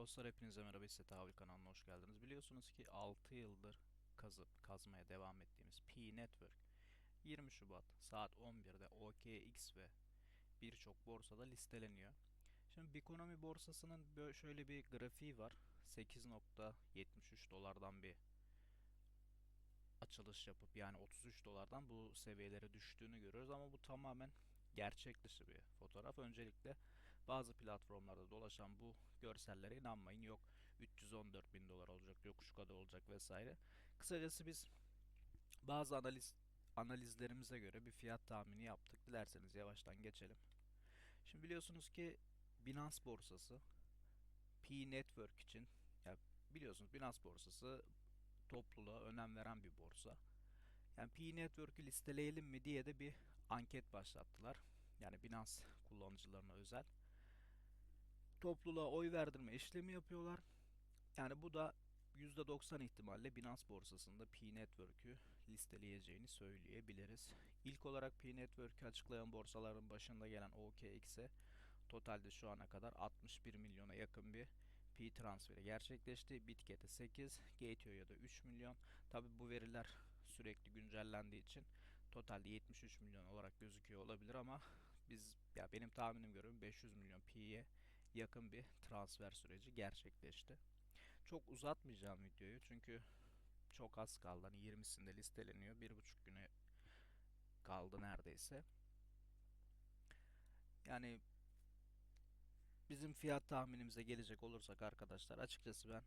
Dostlar hepinize merhaba Hisse Tahvil kanalına hoş geldiniz. Biliyorsunuz ki 6 yıldır kazıp kazmaya devam ettiğimiz P Network 20 Şubat saat 11'de OKX ve birçok borsada listeleniyor. Şimdi Bikonomi borsasının böyle şöyle bir grafiği var. 8.73 dolardan bir açılış yapıp yani 33 dolardan bu seviyelere düştüğünü görüyoruz ama bu tamamen gerçek dışı bir fotoğraf. Öncelikle bazı platformlarda dolaşan bu görsellere inanmayın. Yok 314 bin dolar olacak, yok şu kadar olacak vesaire. Kısacası biz bazı analiz analizlerimize göre bir fiyat tahmini yaptık. Dilerseniz yavaştan geçelim. Şimdi biliyorsunuz ki Binance borsası P Network için ya biliyorsunuz Binance borsası topluluğa önem veren bir borsa. Yani P Network'ü listeleyelim mi diye de bir anket başlattılar. Yani Binance kullanıcılarına özel. Topluluğa oy verdirme işlemi yapıyorlar. Yani bu da %90 ihtimalle Binance borsasında P Network'ü listeleyeceğini söyleyebiliriz. İlk olarak P Network'ü açıklayan borsaların başında gelen OKX'e totalde şu ana kadar 61 milyona yakın bir P transferi gerçekleşti. Bitket'e 8, Gateo'ya da 3 milyon. Tabi bu veriler sürekli güncellendiği için totalde 73 milyon olarak gözüküyor olabilir ama biz ya benim tahminim göre 500 milyon P'ye yakın bir transfer süreci gerçekleşti. Çok uzatmayacağım videoyu çünkü çok az kaldı. Hani 20'sinde listeleniyor. Bir buçuk güne kaldı neredeyse. Yani bizim fiyat tahminimize gelecek olursak arkadaşlar açıkçası ben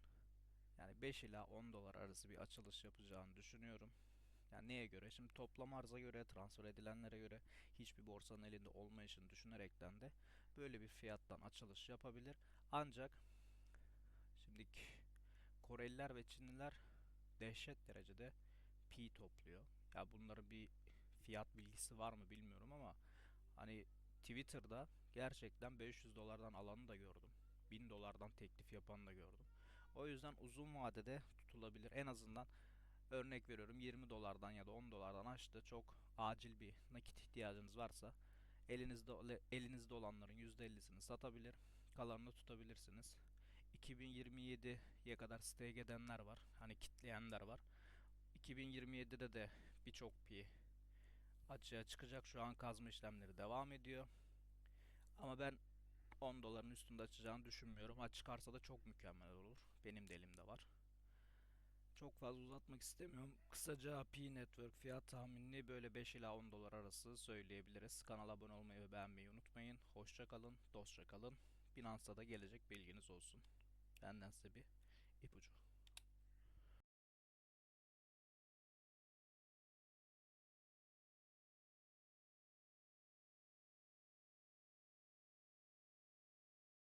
yani 5 ila 10 dolar arası bir açılış yapacağını düşünüyorum. Yani neye göre? Şimdi toplam arıza göre, transfer edilenlere göre hiçbir borsanın elinde olmayışını düşünerekten de böyle bir fiyattan açılış yapabilir. Ancak şimdi Koreliler ve Çinliler dehşet derecede pi topluyor. Ya bunların bir fiyat bilgisi var mı bilmiyorum ama hani Twitter'da gerçekten 500 dolardan alanı da gördüm. 1000 dolardan teklif yapanı da gördüm. O yüzden uzun vadede tutulabilir. En azından örnek veriyorum 20 dolardan ya da 10 dolardan açtı. Çok acil bir nakit ihtiyacınız varsa elinizde elinizde olanların %50'sini satabilir. Kalanını tutabilirsiniz. 2027'ye kadar stake edenler var. Hani kitleyenler var. 2027'de de birçok pi açığa çıkacak. Şu an kazma işlemleri devam ediyor. Ama ben 10 doların üstünde açacağını düşünmüyorum. Ha çıkarsa da çok mükemmel olur. Benim de elimde var. Çok fazla uzatmak istemiyorum. Kısaca P Network fiyat tahminini böyle 5 ila 10 dolar arası söyleyebiliriz. Kanala abone olmayı ve beğenmeyi unutmayın. Hoşça kalın, dostça kalın. Binance'da da gelecek bilginiz olsun. Benden size bir ipucu.